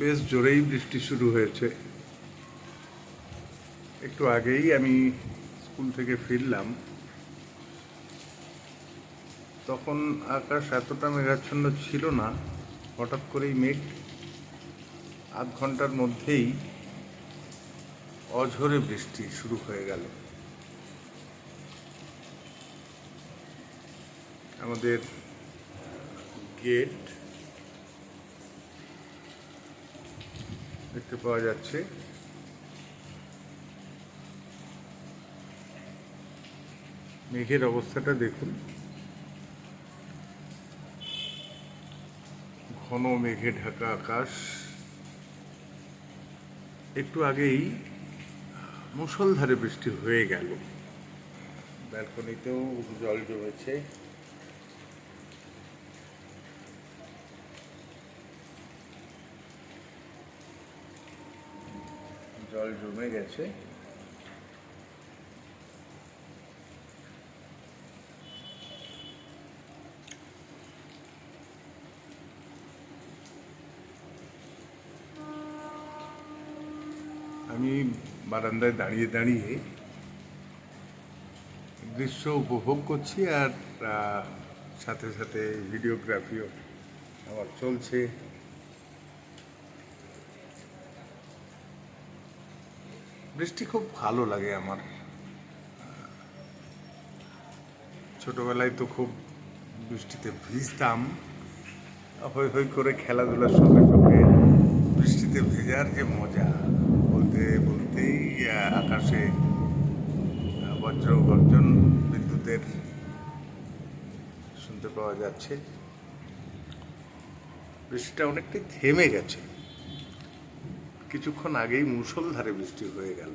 বেশ জোরেই বৃষ্টি শুরু হয়েছে। একটু আগেই আমি স্কুল থেকে ফিরলাম। তখন আকাশ এতটা মেঘাচ্ছন্ন ছিল না, হঠাৎ করেই মেঘ আধ ঘণ্টার মধ্যেই অঝরে বৃষ্টি শুরু হয়ে গেল। আমাদের গেট দেখতে পাওয়া যাচ্ছে। মেঘের অবস্থাটা দেখুন। ঘন মেঘে ঢাকা আকাশ। একটু আগেই, মুষলধারে বৃষ্টি হয়ে গেল। ব্যালকনিতেও জল জমেছে। জল জমে গেছে। আমি বারান্দায় দাঁড়িয়ে দাঁড়িয়ে দৃশ্য উপভোগ করছি আর সাথে সাথে ভিডিওগ্রাফিও আমার চলছে। বৃষ্টি খুব ভালো লাগে আমার। ছোটবেলায় তো খুব বৃষ্টিতে ভিজতাম। হই হই করে খেলাধুলার সঙ্গে সঙ্গে বৃষ্টিতে ভেজার যে মজা, বলতে, বলতেই আকাশে বজ্র গর্জন বিদ্যুতের শুনতে পাওয়া যাচ্ছে। বৃষ্টিটা অনেকটাই থেমে গেছে। কিছুক্ষণ আগেই মুষলধারে বৃষ্টি হয়ে গেল।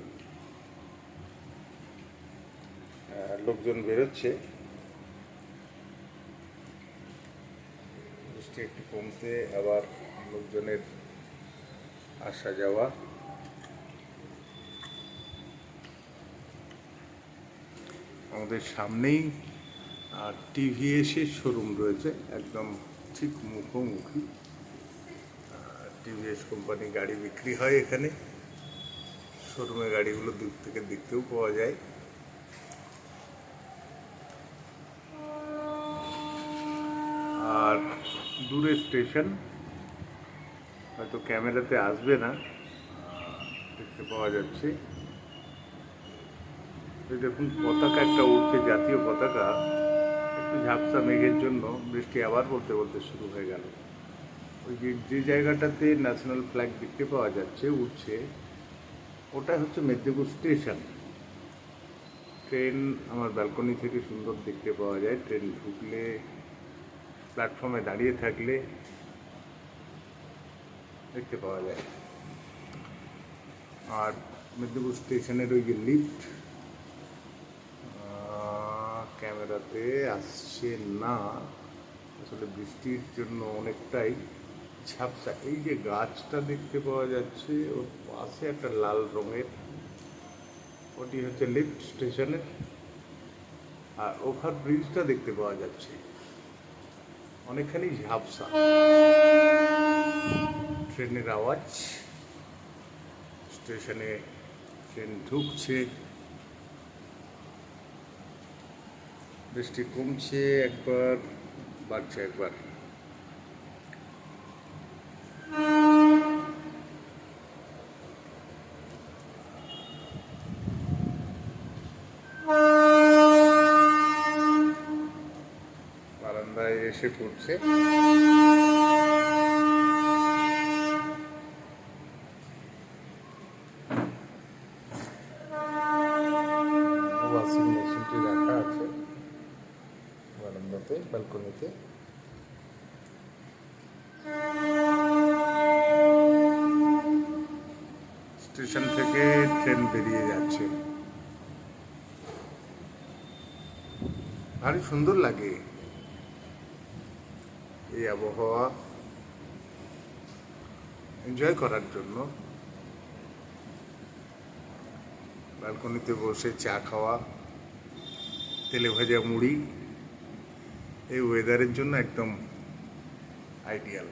লোকজন বেরোচ্ছে। বৃষ্টি একটু কমতে আবার লোকজনের আসা যাওয়া। আমাদের সামনেই টিভিএসের শোরুম রয়েছে, একদম ঠিক মুখোমুখি। টিভিএস কোম্পানি গাড়ি বিক্রি হয় এখানে। শোরুমে গাড়িগুলো দূর থেকে দেখতেও পাওয়া যায়। আর দূরে স্টেশন, হয়তো ক্যামেরাতে আসবে না, দেখতে পাওয়া যাচ্ছে। দেখুন, পতাকা একটা উঠছে জাতীয় পতাকা। একটু ঝাপসা মেঘের জন্য বৃষ্টি আবার বলতে বলতে শুরু হয়ে গেল। ওই যে যে জায়গাটাতে ন্যাশনাল ফ্ল্যাগ দেখতে পাওয়া যাচ্ছে, উঠছে, ওটা হচ্ছে মেদিনীপুর স্টেশন ট্রেন আমার ব্যালকনি থেকে সুন্দর দেখতে পাওয়া যায়। ট্রেন ঢুকলে প্ল্যাটফর্মে দাঁড়িয়ে থাকলে দেখতে পাওয়া যায়। আর মেদিনীপুর স্টেশনের ওই যে লিফট ক্যামেরাতে আসছে না। আসলে বৃষ্টির জন্য অনেকটাই ঝাপসা। এই যে গাছটা দেখতে পাওয়া যাচ্ছে, ওর পাশে একটা লাল রঙের, ওটি হচ্ছে লিফট স্টেশনের আর ওভার ব্রিজটা দেখতে পাওয়া যাচ্ছে। অনেকখানি ঝাপসা। ট্রেনের আওয়াজ, স্টেশনে ট্রেন ঢুকছে। বৃষ্টি কমছে একবার, বাড়ছে একবার বারান্দায় এসে পড়ছে। ব্যালকনিতে। স্টেশন থেকে ট্রেন বেরিয়ে যাচ্ছে। ভারী সুন্দর লাগে। এই আবহাওয়া এনজয় করার জন্য। ব্যালকনিতে বসে চা খাওয়া, তেলে ভাজা মুড়ি, এই ওয়েদারের জন্য একদম আইডিয়াল